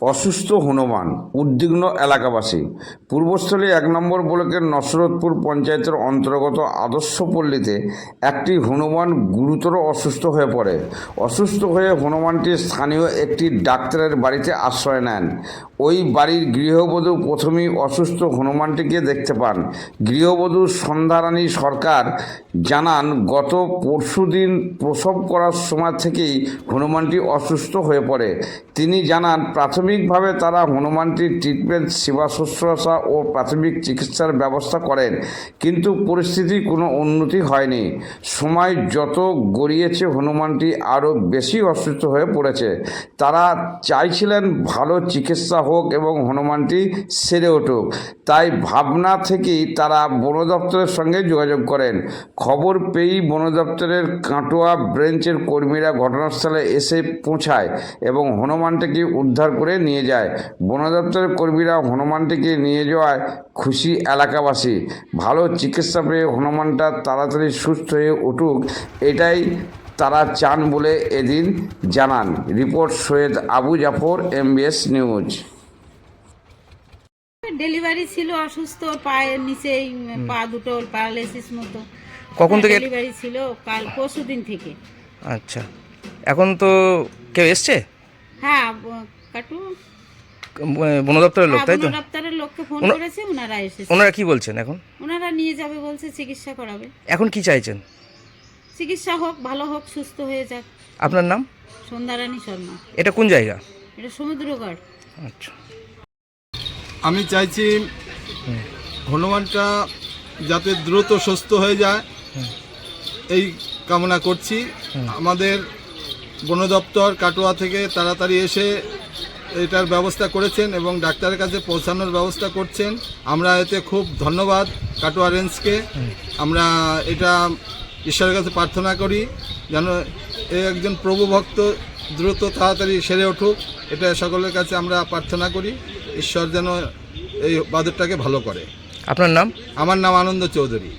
অসুস্থ হনুমান, উদ্বিগ্ন এলাকাবাসী। পূর্বস্থলী এক নম্বর ব্লকের নসরতপুর পঞ্চায়েতের অন্তর্গত আদর্শপল্লীতে একটি হনুমান গুরুতর অসুস্থ হয়ে পড়ে। অসুস্থ হয়ে হনুমানটি স্থানীয় একটি ডাক্তারের বাড়িতে আশ্রয় নেন। ওই বাড়ির গৃহবধূ প্রথমেই অসুস্থ হনুমানটিকে দেখতে পান। গৃহবধূ সন্ধ্যারানী সরকার জানান, গত পরশুদিন প্রসব করার সময় থেকেই হনুমানটি অসুস্থ হয়ে পড়ে। তিনি জানান প্রাথমিকভাবে তারা হনুমানটির ট্রিটমেন্ট সেবা শুশ্রূষা ও প্রাথমিক চিকিৎসার ব্যবস্থা করেন, কিন্তু পরিস্থিতি কোনো উন্নতি হয়নি। সময় যত গড়িয়েছে হনুমানটি আরও বেশি অসুস্থ হয়ে পড়েছে। তারা চাইছিলেন ভালো চিকিৎসা হোক এবং হনুমানটি সেরে উঠুক। তাই ভাবনা থেকেই তারা বন দপ্তরের সঙ্গে যোগাযোগ করেন। খবর পেয়েই বন দপ্তরের কাটোয়া ব্রেঞ্চের কর্মীরা ঘটনাস্থলে এসে পৌঁছায় এবং হনুমানটিকে উদ্ধার করে নিয়ে যায়। বন দপ্তরের কর্মীরা হনুমানটিকে নিয়ে যাওয়ায় খুশি এলাকাবাসী। ভালো চিকিৎসা পেয়ে হনুমানটা তাড়াতাড়ি সুস্থ হয়ে উঠুক এটাই তারা চান বলে এদিন জানান। Report Syed Abu Jafar MBS news. Delivery ছিল অসুস্থ পায়ের নিচেই পা দুটো প্যারালাইসিস মতো। কখন থেকে? ডেলিভারি ছিল কাল পরশু দিন থেকে। আচ্ছা। এখন তো কেউ এসছে? হ্যাঁ কাটু। বন দপ্তরের লোক হ্যাঁ, তাই তো? বন দপ্তরের লোককে ফোন করেছে ওনারা এসেছে। ওনারা কি বলছেন এখন? ওনারা নিয়ে যাবে বলছে চিকিৎসা করাবে। এখন কি চাইছেন? চিকিৎসা হোক ভালো হোক সুস্থ হয়ে যাক। আপনার নাম? সন্ধ্যারানী শর্মা। এটা কোন জায়গা? এটা সমুদ্রগড়। আচ্ছা। আমি চাইছি হনুমানটা যাতে দ্রুত সুস্থ হয়ে যায়। এই কামনা করছি। আমাদের বন দপ্তর কাটোয়া থেকে তাড়াতাড়ি এসে এটার ব্যবস্থা করেছেন এবং ডাক্তারের কাছে পৌঁছানোর ব্যবস্থা করছেন। আমরা এতে খুব ধন্যবাদ কাটোয়া রেঞ্জকে। আমরা এটা ঈশ্বরের কাছে প্রার্থনা করি যেন এ একজন প্রভু ভক্ত দ্রুত তাড়াতাড়ি সেরে উঠুক। এটা সকলের কাছে আমরা প্রার্থনা করি। ঈশ্বর যেন এই বাদরটাকে ভালো করে। আপনার নাম? আমার নাম আনন্দ চৌধুরী।